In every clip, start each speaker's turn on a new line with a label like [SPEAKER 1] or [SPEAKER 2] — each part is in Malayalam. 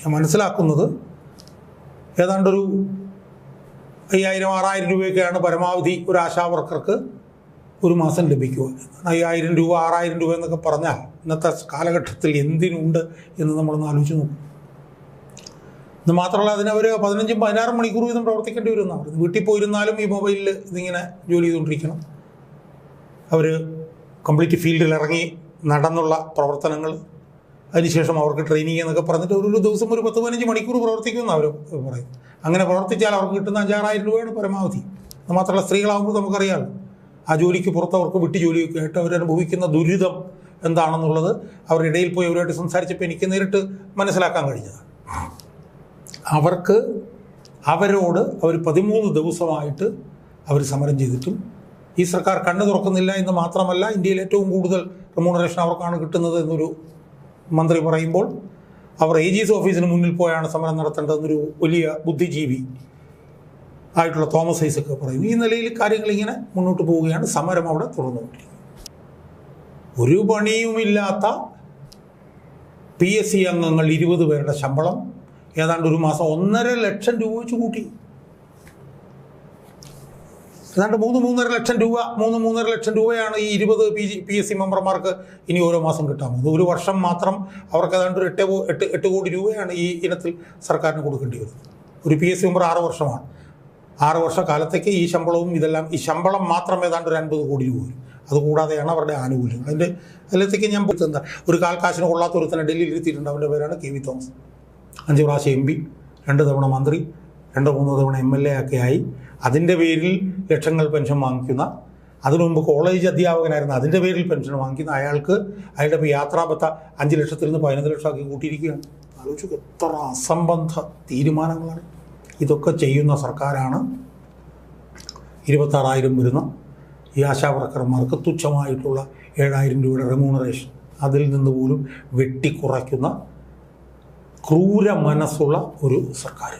[SPEAKER 1] ഞാൻ മനസ്സിലാക്കുന്നത് ഏതാണ്ടൊരു അയ്യായിരം ആറായിരം രൂപയൊക്കെയാണ് പരമാവധി ഒരു ആശാ വർക്കർക്ക് ഒരു മാസം ലഭിക്കുക. അയ്യായിരം രൂപ ആറായിരം രൂപ എന്നൊക്കെ പറഞ്ഞാൽ ഇന്നത്തെ കാലഘട്ടത്തിൽ എന്തിനുണ്ട് എന്ന് നമ്മളൊന്ന് ആലോചിച്ച് നോക്കും. ഇത് മാത്രമല്ല അതിന് അവർ പതിനഞ്ചും പതിനാറും മണിക്കൂർ വീതം പ്രവർത്തിക്കേണ്ടി വരും എന്നാണ് വീട്ടിൽ പോയിരുന്നാലും ഈ മൊബൈലിൽ ഇതിങ്ങനെ ജോലി ചെയ്തുകൊണ്ടിരിക്കണം. അവർ കംപ്ലീറ്റ് ഫീൽഡിൽ ഇറങ്ങി നടന്നുള്ള പ്രവർത്തനങ്ങൾ അതിനുശേഷം അവർക്ക് ട്രെയിനിങ് എന്നൊക്കെ പറഞ്ഞിട്ട് ഒരു ദിവസം ഒരു പത്ത് പതിനഞ്ച് മണിക്കൂർ പ്രവർത്തിക്കുമെന്ന് അവർ പറയും. അങ്ങനെ പ്രവർത്തിച്ചാൽ അവർക്ക് കിട്ടുന്ന അഞ്ചാറായിരം രൂപയാണ് പരമാവധി. മാത്രമല്ല സ്ത്രീകളാകുമ്പോൾ നമുക്കറിയാമല്ലോ ആ ജോലിക്ക് പുറത്ത് അവർക്ക് വിട്ടു ജോലിയൊക്കെ ആയിട്ട് അവരനുഭവിക്കുന്ന ദുരിതം എന്താണെന്നുള്ളത് അവരുടെ ഇടയിൽ പോയി അവരുമായിട്ട് സംസാരിച്ചപ്പോൾ എനിക്ക് നേരിട്ട് മനസ്സിലാക്കാൻ കഴിഞ്ഞതാണ്. അവർക്ക് അവരോട് അവർ പതിമൂന്ന് ദിവസമായിട്ട് അവർ സമരം ചെയ്തിട്ടും ഈ സർക്കാർ കണ്ണു തുറക്കുന്നില്ല എന്ന് മാത്രമല്ല ഇന്ത്യയിൽ ഏറ്റവും കൂടുതൽ റെമ്യൂണറേഷൻ അവർക്കാണ് കിട്ടുന്നത് എന്നൊരു മന്ത്രി പറയുമ്പോൾ അവർ എ ജി എസ് ഓഫീസിന് മുന്നിൽ പോയാണ് സമരം നടത്തേണ്ടതെന്നൊരു വലിയ ബുദ്ധിജീവി ആയിട്ടുള്ള തോമസ് ഐസക്ക് പറയും. ഈ നിലയിൽ കാര്യങ്ങൾ ഇങ്ങനെ മുന്നോട്ട് പോവുകയാണ്. സമരം അവിടെ തുടർന്നുകൊണ്ടിരിക്കുന്നത് ഒരു പണിയുമില്ലാത്ത പി എസ് സി അംഗങ്ങൾ ഇരുപത് പേരുടെ ശമ്പളം ഏതാണ്ട് ഒരു മാസം ഒന്നര ലക്ഷം രൂപ വെച്ച് കൂട്ടി. ഏതാണ്ട് മൂന്ന് മൂന്നര ലക്ഷം രൂപ മൂന്ന് മൂന്നര ലക്ഷം രൂപയാണ് ഈ ഇരുപത് P G P S C മെമ്പർമാർക്ക് ഇനി ഓരോ മാസം കിട്ടാൻ പോകുന്നത്. ഒരു വർഷം മാത്രം അവർക്ക് ഏതാണ്ട് ഒരു എട്ട് എട്ട് എട്ട് കോടി രൂപയാണ് ഈ ഇനത്തിൽ സർക്കാരിന് കൊടുക്കേണ്ടി വരുന്നത്. ഒരു പി എസ് സി മെമ്പർ ആറ് വർഷമാണ്. ആറ് വർഷ കാലത്തേക്ക് ഈ ശമ്പളവും ഇതെല്ലാം ഈ ശമ്പളം മാത്രം ഏതാണ്ട് ഒരു അൻപത് കോടി രൂപ വരും. അതുകൂടാതെയാണ് അവരുടെ ആനുകൂല്യം അതിന്റെ അതിലത്തേക്ക് ഞാൻ എന്താ ഒരു കാൽക്കാശിന് കൊള്ളാത്ത ഒരുത്തനെ ഡൽഹിയിൽ ഇരുത്തിയിട്ടുണ്ട്. അവന്റെ പേരാണ് കെ വി തോമസ്. അഞ്ച് പ്രാവശ്യം എം പി രണ്ട് തവണ മന്ത്രി രണ്ട് മൂന്ന് തവണ എം എൽ എ ഒക്കെ ആയി. അതിന്റെ പേരിൽ ലക്ഷങ്ങൾ പെൻഷൻ വാങ്ങിക്കുന്ന അതിനു മുമ്പ് കോളേജ് അധ്യാപകനായിരുന്നു അതിന്റെ പേരിൽ പെൻഷൻ വാങ്ങിക്കുന്ന അയാൾക്ക് അയാളുടെ ഇപ്പോൾ യാത്രാബത്ത അഞ്ച് ലക്ഷത്തിൽ നിന്ന് പതിനൊന്ന് ലക്ഷമാക്കി കൂട്ടിയിരിക്കുകയാണ്. ആലോചിക്കുക എത്ര അസംബന്ധ തീരുമാനങ്ങളാണ്. ഇതൊക്കെ ചെയ്യുന്ന സർക്കാരാണ്. ഇരുപത്താറായിരം വരുന്ന ഈ ആശാവർക്കർമാർക്ക് തുച്ഛമായിട്ടുള്ള ഏഴായിരം രൂപയുടെ റെമ്യൂണറേഷൻ അതിൽ നിന്ന് പോലും വെട്ടിക്കുറയ്ക്കുന്ന ക്രൂര മനസ്സുള്ള ഒരു സർക്കാർ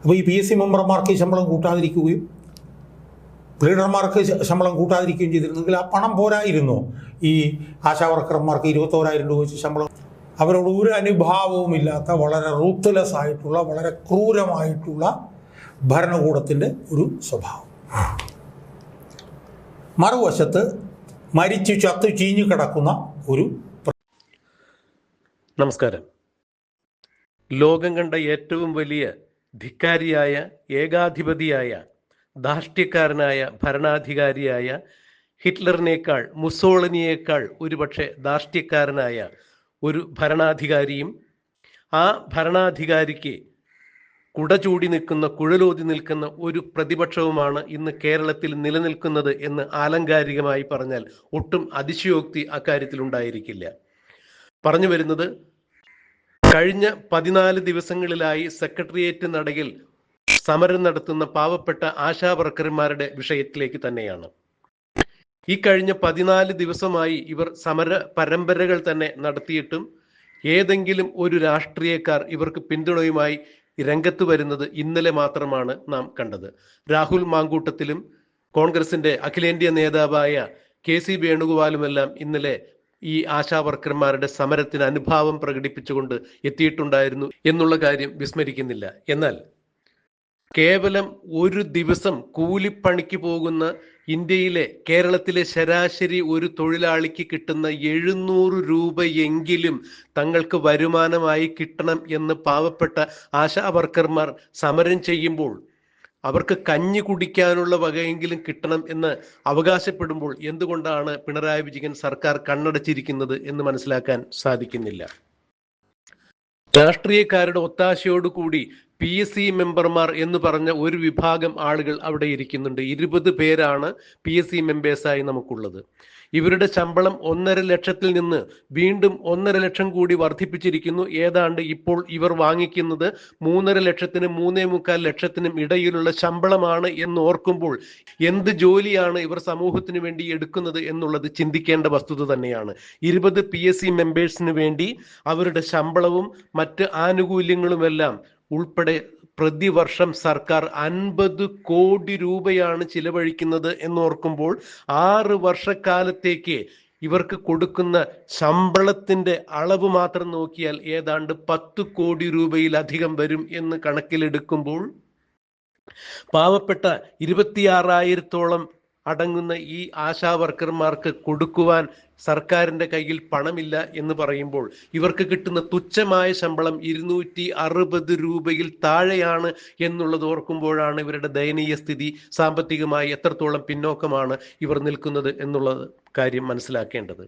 [SPEAKER 1] അപ്പോൾ ഈ പി എസ് സി മെമ്പർമാർക്ക് ശമ്പളം കൂട്ടാതിരിക്കുകയും ലീഡർമാർക്ക് ശമ്പളം കൂട്ടാതിരിക്കുകയും ചെയ്തിരുന്നെങ്കിൽ ആ പണം പോരായിരുന്നു. ഈ ആശാ വർക്കർമാർക്ക് ഇരുപത്തോരായിരം രൂപ വെച്ച് ശമ്പളം. അവരോട് ഒരു അനുഭാവവും ഇല്ലാത്ത വളരെ റൂത്ത്ലെസ് ആയിട്ടുള്ള വളരെ ക്രൂരമായിട്ടുള്ള ഭരണകൂടത്തിന്റെ ഒരു സ്വഭാവം. മറുവശത്ത് മരിച്ചു ചത്തു ചീഞ്ഞു കിടക്കുന്ന ഒരു
[SPEAKER 2] നമസ്കാരം. ലോകം കണ്ട ഏറ്റവും വലിയ ധിക്കാരിയായ ഏകാധിപതിയായ ധാർഷ്ട്യക്കാരനായ ഭരണാധികാരിയായ ഹിറ്റ്ലറിനേക്കാൾ മുസോളിനിയേക്കാൾ ഒരുപക്ഷെ ധാർഷ്ട്യക്കാരനായ ഒരു ഭരണാധികാരിയും ആ ഭരണാധികാരിക്ക് കുട ചൂടി നിൽക്കുന്ന കുഴലോതി നിൽക്കുന്ന ഒരു പ്രതിപക്ഷവുമാണ് ഇന്ന് കേരളത്തിൽ നിലനിൽക്കുന്നത് എന്ന് ആലങ്കാരികമായി പറഞ്ഞാൽ ഒട്ടും അതിശയോക്തി അക്കാര്യത്തിൽ ഉണ്ടായിരിക്കില്ല പറഞ്ഞു വരുന്നത് കഴിഞ്ഞ പതിനാല് ദിവസങ്ങളിലായി സെക്രട്ടേറിയറ്റ് നടയിൽ സമരം നടത്തുന്ന പാവപ്പെട്ട ആശാ വർക്കർമാരുടെ വിഷയത്തിലേക്ക് തന്നെയാണ്. ഈ കഴിഞ്ഞ പതിനാല് ദിവസമായി ഇവർ സമര പരമ്പരകൾ തന്നെ നടത്തിയിട്ടും ഏതെങ്കിലും ഒരു രാഷ്ട്രീയക്കാർ ഇവർക്ക് പിന്തുണയുമായി രംഗത്ത് വരുന്നത് ഇന്നലെ മാത്രമാണ് നാം കണ്ടത്. രാഹുൽ മാങ്കൂട്ടത്തിലും കോൺഗ്രസിന്റെ അഖിലേന്ത്യാ നേതാവായ കെ സി വേണുഗോപാലുമെല്ലാം ഇന്നലെ ഈ ആശാവർക്കർമാരുടെ സമരത്തിന് അനുഭാവം പ്രകടിപ്പിച്ചുകൊണ്ട് എത്തിയിട്ടുണ്ടായിരുന്നു എന്നുള്ള കാര്യം വിസ്മരിക്കുന്നില്ല. എന്നാൽ കേവലം ഒരു ദിവസം കൂലിപ്പണിക്ക് പോകുന്ന ഇന്ത്യയിലെ കേരളത്തിലെ ശരാശരി ഒരു തൊഴിലാളിക്ക് കിട്ടുന്ന എഴുന്നൂറ് രൂപയെങ്കിലും തങ്ങൾക്ക് വരുമാനമായി കിട്ടണം എന്ന് പാവപ്പെട്ട ആശാവർക്കർമാർ സമരം ചെയ്യുമ്പോൾ അവർക്ക് കഞ്ഞി കുടിക്കാനുള്ള വകയെങ്കിലും കിട്ടണം എന്ന് അവകാശപ്പെടുമ്പോൾ എന്തുകൊണ്ടാണ് പിണറായി വിജയൻ സർക്കാർ കണ്ണടച്ചിരിക്കുന്നത് എന്ന് മനസ്സിലാക്കാൻ സാധിക്കുന്നില്ല? രാഷ്ട്രീയക്കാരുടെ ഒത്താശയോടുകൂടി പി എസ് സി മെമ്പർമാർ എന്ന് പറഞ്ഞ ഒരു വിഭാഗം ആളുകൾ അവിടെ ഇരിക്കുന്നുണ്ട്. ഇരുപത് പേരാണ് പി എസ് സി മെമ്പേഴ്സായി നമുക്കുള്ളത്. ഇവരുടെ ശമ്പളം ഒന്നര ലക്ഷത്തിൽ നിന്ന് വീണ്ടും ഒന്നര ലക്ഷം കൂടി വർദ്ധിപ്പിച്ചിരിക്കുന്നു. ഏതാണ്ട് ഇപ്പോൾ ഇവർ വാങ്ങിക്കുന്നത് മൂന്നര ലക്ഷത്തിനും മൂന്നേ മുക്കാൽ ലക്ഷത്തിനും ഇടയിലുള്ള ശമ്പളമാണ് എന്ന് ഓർക്കുമ്പോൾ എന്ത് ജോലിയാണ് ഇവർ സമൂഹത്തിന് വേണ്ടി എടുക്കുന്നത് എന്നുള്ളത് ചിന്തിക്കേണ്ട വസ്തുത തന്നെയാണ്. ഇരുപത് പി എസ് സി മെമ്പേഴ്സിന് വേണ്ടി അവരുടെ ശമ്പളവും മറ്റ് ആനുകൂല്യങ്ങളുമെല്ലാം ഉൾപ്പെടെ പ്രതിവർഷം സർക്കാർ അൻപത് കോടി രൂപയാണ് ചിലവഴിക്കുന്നത് എന്നോർക്കുമ്പോൾ ആറ് വർഷക്കാലത്തേക്ക് ഇവർക്ക് കൊടുക്കുന്ന ശമ്പളത്തിന്റെ അളവ് മാത്രം നോക്കിയാൽ ഏതാണ്ട് പത്ത് കോടി രൂപയിലധികം വരും എന്ന് കണക്കിലെടുക്കുമ്പോൾ പാവപ്പെട്ട ഇരുപത്തിയാറായിരത്തോളം അടങ്ങുന്ന ഈ ആശാ വർക്കർമാർക്ക് കൊടുക്കുവാൻ സർക്കാരിന്റെ കയ്യിൽ പണമില്ല എന്ന് പറയുമ്പോൾ ഇവർക്ക് കിട്ടുന്ന തുച്ഛമായ ശമ്പളം ഇരുന്നൂറ്റി അറുപത് രൂപയിൽ താഴെയാണ് എന്നുള്ളത് ഓർക്കുമ്പോഴാണ് ഇവരുടെ ദയനീയ സ്ഥിതി സാമ്പത്തികമായി എത്രത്തോളം പിന്നോക്കമാണ് ഇവർ നിൽക്കുന്നത് എന്നുള്ളത് കാര്യം മനസ്സിലാക്കേണ്ടത്.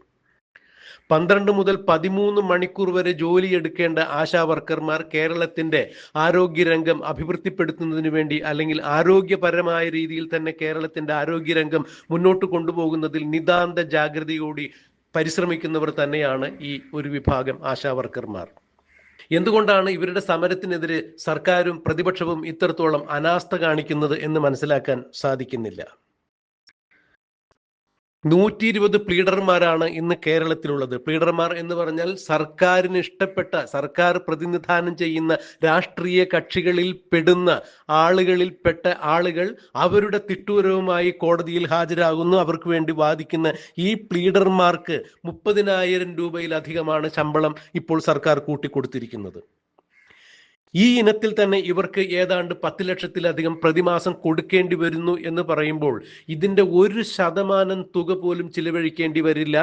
[SPEAKER 2] പന്ത്രണ്ട് മുതൽ പതിമൂന്ന് മണിക്കൂർ വരെ ജോലി എടുക്കേണ്ട ആശാ വർക്കർമാർ കേരളത്തിന്റെ ആരോഗ്യരംഗം അഭിവൃദ്ധിപ്പെടുത്തുന്നതിന് വേണ്ടി അല്ലെങ്കിൽ ആരോഗ്യപരമായ രീതിയിൽ തന്നെ കേരളത്തിന്റെ ആരോഗ്യരംഗം മുന്നോട്ട് കൊണ്ടുപോകുന്നതിൽ നിതാന്ത ജാഗ്രതയോടി പരിശ്രമിക്കുന്നവർ തന്നെയാണ് ഈ ഒരു വിഭാഗം ആശാ വർക്കർമാർ. എന്തുകൊണ്ടാണ് ഇവരുടെ സമരത്തിനെതിരെ സർക്കാരും പ്രതിപക്ഷവും ഇത്രത്തോളം അനാസ്ഥ കാണിക്കുന്നത് എന്ന് മനസ്സിലാക്കാൻ സാധിക്കുന്നില്ല? നൂറ്റി ഇരുപത് പ്ലീഡർമാരാണ് ഇന്ന് കേരളത്തിലുള്ളത്. പ്ലീഡർമാർ എന്ന് പറഞ്ഞാൽ സർക്കാരിന് ഇഷ്ടപ്പെട്ട സർക്കാർ പ്രതിനിധാനം ചെയ്യുന്ന രാഷ്ട്രീയ കക്ഷികളിൽ പെടുന്ന ആളുകളിൽ പെട്ട ആളുകൾ അവരുടെ തിട്ടൂരവുമായി കോടതിയിൽ ഹാജരാകുന്നു. അവർക്ക് വേണ്ടി വാദിക്കുന്ന ഈ പ്ലീഡർമാർക്ക് മുപ്പതിനായിരം രൂപയിലധികമാണ് ശമ്പളം ഇപ്പോൾ സർക്കാർ കൂട്ടിക്കൊടുത്തിരിക്കുന്നത്. ഈ ഇനത്തിൽ തന്നെ ഇവർക്ക് ഏതാണ്ട് പത്ത് ലക്ഷത്തിലധികം പ്രതിമാസം കൊടുക്കേണ്ടി വരുന്നു എന്ന് പറയുമ്പോൾ ഇതിന്റെ ഒരു ശതമാനം തുക പോലും ചിലവഴിക്കേണ്ടി വരില്ല.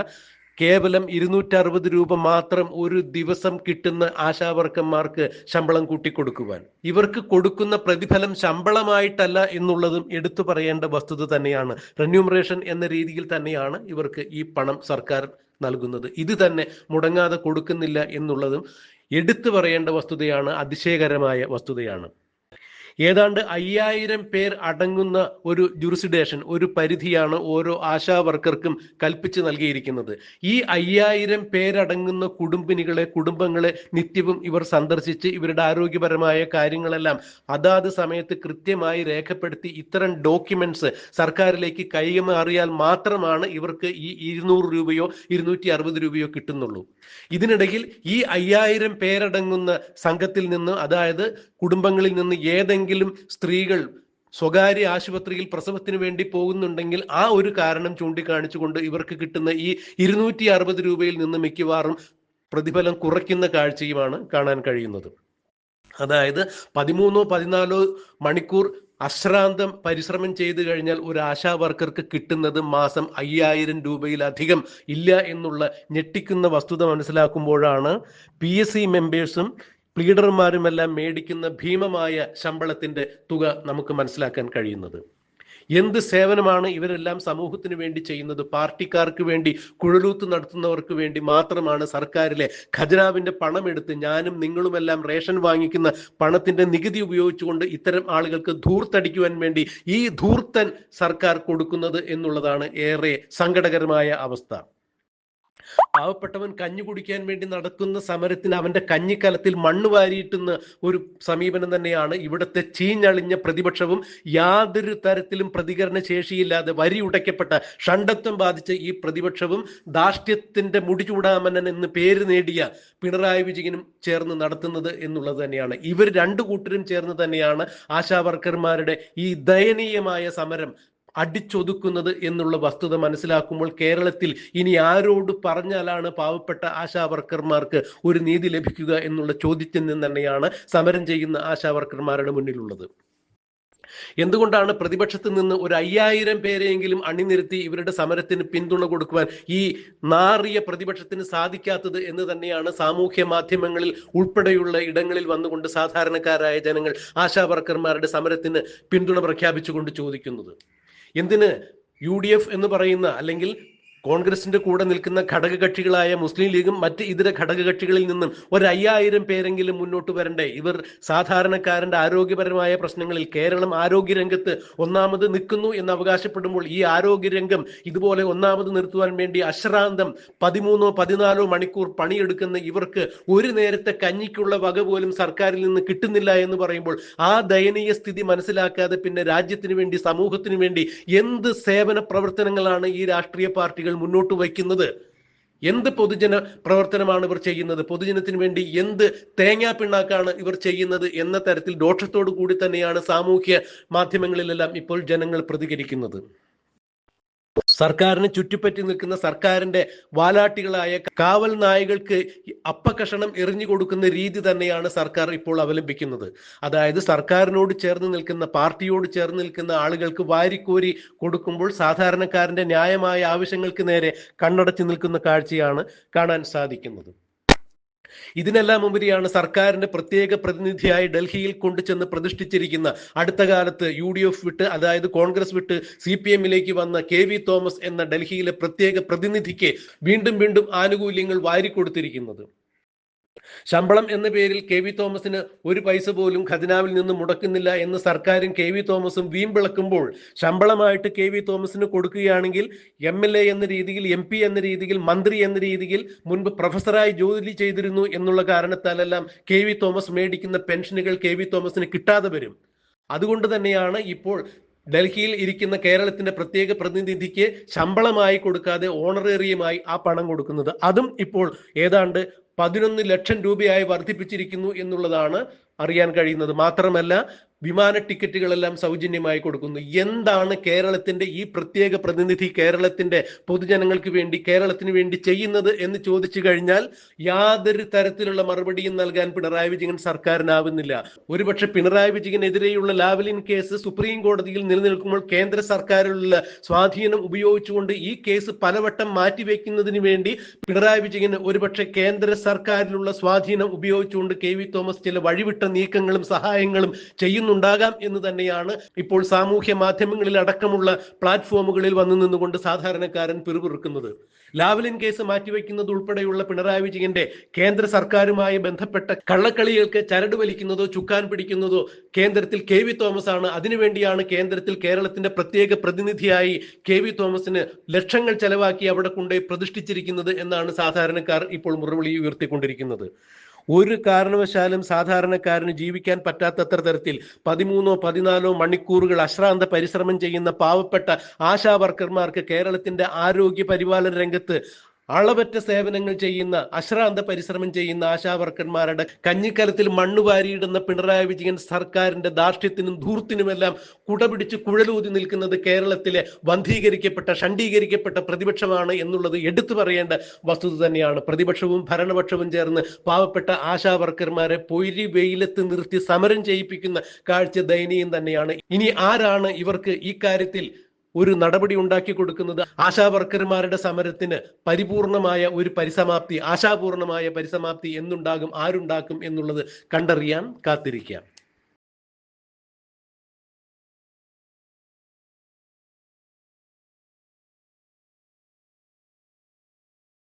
[SPEAKER 2] കേവലം ഇരുന്നൂറ്ററുപത് രൂപ മാത്രം ഒരു ദിവസം കിട്ടുന്ന ആശാവർക്കന്മാർക്ക് ശമ്പളം കൂട്ടിക്കൊടുക്കുവാൻ. ഇവർക്ക് കൊടുക്കുന്ന പ്രതിഫലം ശമ്പളമായിട്ടല്ല എന്നുള്ളതും എടുത്തു പറയേണ്ട വസ്തുത തന്നെയാണ്. റെന്യൂമറേഷൻ എന്ന രീതിയിൽ തന്നെയാണ് ഇവർക്ക് ഈ പണം സർക്കാർ നൽകുന്നത്. ഇത് തന്നെ മുടങ്ങാതെ കൊടുക്കുന്നില്ല എന്നുള്ളതും എടുത്തു പറയേണ്ട വസ്തുതയാണ് അതിശയകരമായ വസ്തുതയാണ്. ഏതാണ്ട് അയ്യായിരം പേർ അടങ്ങുന്ന ഒരു ജുറിസിഡേഷൻ ഒരു പരിധിയാണ് ഓരോ ആശാ വർക്കർക്കും കൽപ്പിച്ച് നൽകിയിരിക്കുന്നത്. ഈ അയ്യായിരം പേരടങ്ങുന്ന കുടുംബിനികളെ കുടുംബങ്ങളെ നിത്യവും ഇവർ സന്ദർശിച്ച് ഇവരുടെ ആരോഗ്യപരമായ കാര്യങ്ങളെല്ലാം അതാത് സമയത്ത് കൃത്യമായി രേഖപ്പെടുത്തി ഇത്തരം ഡോക്യുമെന്റ്സ് സർക്കാരിലേക്ക് കൈമാറിയാൽ മാത്രമാണ് ഇവർക്ക് ഈ ഇരുന്നൂറ് രൂപയോ ഇരുന്നൂറ്റി അറുപത് രൂപയോ കിട്ടുന്നുള്ളൂ. ഇതിനിടയിൽ ഈ അയ്യായിരം പേരടങ്ങുന്ന സംഘത്തിൽ നിന്ന് അതായത് കുടുംബങ്ങളിൽ നിന്ന് ഏതെങ്കിലും സ്ത്രീകൾ സ്വകാര്യ ആശുപത്രിയിൽ പ്രസവത്തിന് വേണ്ടി പോകുന്നുണ്ടെങ്കിൽ ആ ഒരു കാരണം ചൂണ്ടിക്കാണിച്ചുകൊണ്ട് ഇവർക്ക് കിട്ടുന്ന ഈ ഇരുന്നൂറ്റി അറുപത് രൂപയിൽ നിന്ന് മിക്കവാറും പ്രതിഫലം കുറയ്ക്കുന്ന കാഴ്ചയുമാണ് കാണാൻ കഴിയുന്നത്. അതായത് പതിമൂന്നോ പതിനാലോ മണിക്കൂർ അശ്രാന്തം പരിശ്രമം ചെയ്തു കഴിഞ്ഞാൽ ഒരു ആശാ വർക്കർക്ക് കിട്ടുന്നത് മാസം അയ്യായിരം രൂപയിലധികം ഇല്ല എന്നുള്ള ഞെട്ടിക്കുന്ന വസ്തുത മനസ്സിലാക്കുമ്പോഴാണ് പി എസ് സി മെമ്പേഴ്സും പ്ലീഡർമാരുമെല്ലാം മേടിക്കുന്ന ഭീമമായ ശമ്പളത്തിന്റെ തുക നമുക്ക് മനസ്സിലാക്കാൻ കഴിയുന്നത്. എന്ത് സേവനമാണ് ഇവരെല്ലാം സമൂഹത്തിന് വേണ്ടി ചെയ്യുന്നത്? പാർട്ടിക്കാർക്ക് വേണ്ടി കുഴലൂത്ത് നടത്തുന്നവർക്ക് വേണ്ടി മാത്രമാണ് സർക്കാരിലെ ഖജനാവിന്റെ പണമെടുത്ത് ഞാനും നിങ്ങളുമെല്ലാം റേഷൻ വാങ്ങിക്കുന്ന പണത്തിന്റെ നികുതി ഉപയോഗിച്ചുകൊണ്ട് ഇത്തരം ആളുകൾക്ക് ധൂർത്തടിക്കുവാൻ വേണ്ടി ഈ ധൂർത്തൻ സർക്കാർ കൊടുക്കുന്നത് എന്നുള്ളതാണ് ഏറെ സങ്കടകരമായ അവസ്ഥ. പാവപ്പെട്ടവൻ കഞ്ഞി കുടിക്കാൻ വേണ്ടി നടക്കുന്ന സമരത്തിന് അവന്റെ കഞ്ഞിക്കലത്തിൽ മണ്ണ് വാരിയിട്ടുന്ന ഒരു സമീപനം തന്നെയാണ് ഇവിടുത്തെ ചീഞ്ഞളിഞ്ഞ പ്രതിപക്ഷവും യാതൊരു തരത്തിലും പ്രതികരണ ശേഷിയില്ലാതെ വരി ഉടയ്ക്കപ്പെട്ട ഷണ്ടത്വം ബാധിച്ച ഈ പ്രതിപക്ഷവും ധാർഷ്ട്യത്തിന്റെ മുടിചൂടാമനൻ എന്ന് പേര് നേടിയ പിണറായി വിജയനും ചേർന്ന് നടത്തുന്നത് എന്നുള്ളത് തന്നെയാണ്. ഇവർ രണ്ടു കൂട്ടരും ചേർന്ന് തന്നെയാണ് ആശാവർക്കർമാരുടെ ഈ ദയനീയമായ സമരം അടിച്ചൊതുക്കുന്നത് എന്നുള്ള വസ്തുത മനസ്സിലാക്കുമ്പോൾ കേരളത്തിൽ ഇനി ആരോട് പറഞ്ഞാലാണ് പാവപ്പെട്ട ആശാ വർക്കർമാർക്ക് ഒരു നീതി ലഭിക്കുക എന്നുള്ള ചോദ്യത്തിൽ നിന്ന് തന്നെയാണ് സമരം ചെയ്യുന്ന ആശാ വർക്കർമാരുടെ മുന്നിലുള്ളത്. എന്തുകൊണ്ടാണ് പ്രതിപക്ഷത്ത് നിന്ന് ഒരു അയ്യായിരം പേരെയെങ്കിലും അണിനിരത്തി ഇവരുടെ സമരത്തിന് പിന്തുണ കൊടുക്കുവാൻ ഈ നാറിയ പ്രതിപക്ഷത്തിന് സാധിക്കാത്തത് എന്ന് തന്നെയാണ് സാമൂഹ്യ മാധ്യമങ്ങളിൽ ഉൾപ്പെടെയുള്ള ഇടങ്ങളിൽ വന്നുകൊണ്ട് സാധാരണക്കാരായ ജനങ്ങൾ ആശാ വർക്കർമാരുടെ സമരത്തിന് പിന്തുണ പ്രഖ്യാപിച്ചുകൊണ്ട് ചോദിക്കുന്നത്. എന്തിന് യു ഡി എഫ് എന്ന് പറയുന്ന അല്ലെങ്കിൽ കോൺഗ്രസിന്റെ കൂടെ നിൽക്കുന്ന ഘടകകക്ഷികളായ മുസ്ലിം ലീഗും മറ്റ് ഇതര ഘടകകക്ഷികളിൽ നിന്നും ഒരു അയ്യായിരം പേരെങ്കിലും മുന്നോട്ട് വരണ്ടേ? ഇവർ സാധാരണക്കാരന്റെ ആരോഗ്യപരമായ പ്രശ്നങ്ങളിൽ കേരളം ആരോഗ്യരംഗത്ത് ഒന്നാമത് നിൽക്കുന്നു എന്ന് അവകാശപ്പെടുമ്പോൾ ഈ ആരോഗ്യരംഗം ഇതുപോലെ ഒന്നാമത് നിർത്തുവാൻ വേണ്ടി അശ്രാന്തം പതിമൂന്നോ പതിനാലോ മണിക്കൂർ പണിയെടുക്കുന്ന ഇവർക്ക് ഒരു നേരത്തെ കഞ്ഞിക്കുള്ള വക പോലും സർക്കാരിൽ നിന്ന് കിട്ടുന്നില്ല എന്ന് പറയുമ്പോൾ ആ ദയനീയ സ്ഥിതി മനസ്സിലാക്കാതെ പിന്നെ രാജ്യത്തിന് വേണ്ടി സമൂഹത്തിന് വേണ്ടി എന്ത് സേവന പ്രവർത്തനങ്ങളാണ് ഈ രാഷ്ട്രീയ പാർട്ടികൾ മുന്നോട്ട് വയ്ക്കുന്നത്? എന്ത് പൊതുജന പ്രവർത്തനമാണ് ഇവർ ചെയ്യുന്നത്? പൊതുജനത്തിന് വേണ്ടി എന്ത് തേങ്ങാ പിണ്ണാക്കാണ് ഇവർ ചെയ്യുന്നത് എന്ന തരത്തിൽ ദോഷത്തോടു കൂടി തന്നെയാണ് സാമൂഹ്യ മാധ്യമങ്ങളിലെല്ലാം ഇപ്പോൾ ജനങ്ങൾ പ്രതികരിക്കുന്നത്. സർക്കാരിന് ചുറ്റിപ്പറ്റി നിൽക്കുന്ന സർക്കാരിന്റെ വാലാട്ടികളായ കാവൽ നായകൾക്ക് അപ്പകഷണം എറിഞ്ഞു കൊടുക്കുന്ന രീതി തന്നെയാണ് സർക്കാർ ഇപ്പോൾ അവലംബിക്കുന്നത്. അതായത് സർക്കാരിനോട് ചേർന്ന് നിൽക്കുന്ന പാർട്ടിയോട് ചേർന്ന് നിൽക്കുന്ന ആളുകൾക്ക് വാരിക്കോരി കൊടുക്കുമ്പോൾ സാധാരണക്കാരന്റെ ന്യായമായ ആവശ്യങ്ങൾക്ക് നേരെ കണ്ണടച്ചു നിൽക്കുന്ന കാഴ്ചയാണ് കാണാൻ സാധിക്കുന്നത്. ഇതിനെല്ലാം ഉപരിയാണ് സർക്കാരിന്റെ പ്രത്യേക പ്രതിനിധിയായി ഡൽഹിയിൽ കൊണ്ടുചെന്ന് പ്രതിഷ്ഠിച്ചിരിക്കുന്ന അടുത്ത കാലത്ത് യു ഡി എഫ് വിട്ട് അതായത് കോൺഗ്രസ് വിട്ട് സി പി എമ്മിലേക്ക് വന്ന കെ വി തോമസ് എന്ന ഡൽഹിയിലെ പ്രത്യേക പ്രതിനിധിക്ക് വീണ്ടും വീണ്ടും ആനുകൂല്യങ്ങൾ വാരിക്കൊടുത്തിരിക്കുന്നത്. ശമ്പളം എന്ന പേരിൽ കെ വി തോമസിന് ഒരു പൈസ പോലും ഖജനാവിൽ നിന്ന് മുടക്കുന്നില്ല എന്ന് സർക്കാരും കെ വി തോമസും വീമ്പിളക്കുമ്പോൾ ശമ്പളമായിട്ട് കെ വി തോമസിന് കൊടുക്കുകയാണെങ്കിൽ എം എൽ എ എന്ന രീതിയിൽ എം പി എന്ന രീതിയിൽ മന്ത്രി എന്ന രീതിയിൽ മുൻപ് പ്രൊഫസറായി ജോലി ചെയ്തിരുന്നു എന്നുള്ള കാരണത്താലെല്ലാം കെ വി തോമസ് മേടിക്കുന്ന പെൻഷനുകൾ കെ വി തോമസിന് കിട്ടാതെ വരും. അതുകൊണ്ട് തന്നെയാണ് ഇപ്പോൾ ഡൽഹിയിൽ ഇരിക്കുന്ന കേരളത്തിന്റെ പ്രത്യേക പ്രതിനിധിക്ക് ശമ്പളമായി കൊടുക്കാതെ ഓണറേറിയമായി ആ പണം കൊടുക്കുന്നത്. അതും ഇപ്പോൾ ഏതാണ്ട് പതിനൊന്ന് ലക്ഷം രൂപയായി വർദ്ധിപ്പിച്ചിരിക്കുന്നു എന്നുള്ളതാണ് അറിയാൻ കഴിയുന്നത്. മാത്രമല്ല വിമാന ടിക്കറ്റുകളെല്ലാം സൗജന്യമായി കൊടുക്കുന്നു. എന്താണ് കേരളത്തിന്റെ ഈ പ്രത്യേക പ്രതിനിധി കേരളത്തിന്റെ പൊതുജനങ്ങൾക്ക് വേണ്ടി കേരളത്തിന് വേണ്ടി ചെയ്യുന്നത് എന്ന് ചോദിച്ചു കഴിഞ്ഞാൽ യാതൊരു തരത്തിലുള്ള മറുപടിയും നൽകാൻ പിണറായി വിജയൻ സർക്കാരിനാവുന്നില്ല. ഒരുപക്ഷെ പിണറായി വിജയനെതിരെയുള്ള ലാവലിൻ കേസ് സുപ്രീം കോടതിയിൽ നിലനിൽക്കുമ്പോൾ കേന്ദ്ര സർക്കാരിലുള്ള സ്വാധീനം ഉപയോഗിച്ചുകൊണ്ട് ഈ കേസ് പലവട്ടം മാറ്റിവെക്കുന്നതിന് വേണ്ടി പിണറായി വിജയന് ഒരുപക്ഷെ കേന്ദ്ര സർക്കാരിലുള്ള സ്വാധീനം ഉപയോഗിച്ചുകൊണ്ട് കെ വി തോമസ് ചില വഴിവിട്ട നീക്കങ്ങളും സഹായങ്ങളും ചെയ്യുന്നുണ്ടാകാം എന്ന് തന്നെയാണ് ഇപ്പോൾ സാമൂഹ്യ മാധ്യമങ്ങളിൽ അടക്കമുള്ള പ്ലാറ്റ്ഫോമുകളിൽ വന്നു നിന്നുകൊണ്ട് സാധാരണക്കാരൻ പിറുപിറുക്കുന്നത്. ലാവലിൻ കേസ് മാറ്റിവെക്കുന്നത് ഉൾപ്പെടെയുള്ള പിണറായി വിജയന്റെ കേന്ദ്ര സർക്കാരുമായി ബന്ധപ്പെട്ട കള്ളക്കളികൾക്ക് ചരട് വലിക്കുന്നതോ ചുക്കാൻ പിടിക്കുന്നതോ കേന്ദ്രത്തിൽ കെ വി തോമസ് ആണ്. അതിനുവേണ്ടിയാണ് കേന്ദ്രത്തിൽ കേരളത്തിന്റെ പ്രത്യേക പ്രതിനിധിയായി കെ വി തോമസിന് ലക്ഷങ്ങൾ ചെലവാക്കി അവിടെ കൊണ്ടുപോയി പ്രതിഷ്ഠിച്ചിരിക്കുന്നത് എന്നാണ് സാധാരണക്കാർ ഇപ്പോൾ മുറവിളി ഉയർത്തിക്കൊണ്ടിരിക്കുന്നത്. ഒരു കാരണവശാലും സാധാരണക്കാരന് ജീവിക്കാൻ പറ്റാത്തത്ര തരത്തിൽ പതിമൂന്നോ പതിനാലോ മണിക്കൂറുകൾ അശ്രാന്ത പരിശ്രമം ചെയ്യുന്ന പാവപ്പെട്ട ആശാ വർക്കർമാർക്ക് കേരളത്തിന്റെ ആരോഗ്യ പരിപാലന രംഗത്ത് അളവറ്റ സേവനങ്ങൾ ചെയ്യുന്ന അശ്രാന്ത പരിശ്രമം ചെയ്യുന്ന ആശാവർക്കന്മാരുടെ കഞ്ഞിക്കലത്തിൽ മണ്ണ് വാരിയിടുന്ന പിണറായി വിജയൻ സർക്കാരിന്റെ ധാർഷ്ട്യത്തിനും ധൂർത്തിനുമെല്ലാം കുടപിടിച്ച് കുഴലൂതി നിൽക്കുന്നത് കേരളത്തിലെ വന്ധീകരിക്കപ്പെട്ട ഷണ്ഡീകരിക്കപ്പെട്ട പ്രതിപക്ഷമാണ് എന്നുള്ളത് എടുത്തു പറയേണ്ട വസ്തുത തന്നെയാണ്. പ്രതിപക്ഷവും ഭരണപക്ഷവും ചേർന്ന് പാവപ്പെട്ട ആശാ വർക്കർമാരെ പൊരി വെയിലത്ത് നിർത്തി സമരം ചെയ്യിപ്പിക്കുന്ന കാഴ്ച ദയനീയം തന്നെയാണ്. ഇനി ആരാണ് ഇവർക്ക് ഈ കാര്യത്തിൽ ഒരു നടപടി ഉണ്ടാക്കി കൊടുക്കുന്നത് ആശാ വർക്കർമാരുടെ സമരത്തിന് പരിപൂർണമായ ഒരു പരിസമാപ്തി ആശാപൂർണമായ പരിസമാപ്തി എന്നുണ്ടാകും ആരുണ്ടാക്കും എന്നുള്ളത് കണ്ടറിയാൻ കാത്തിരിക്കാം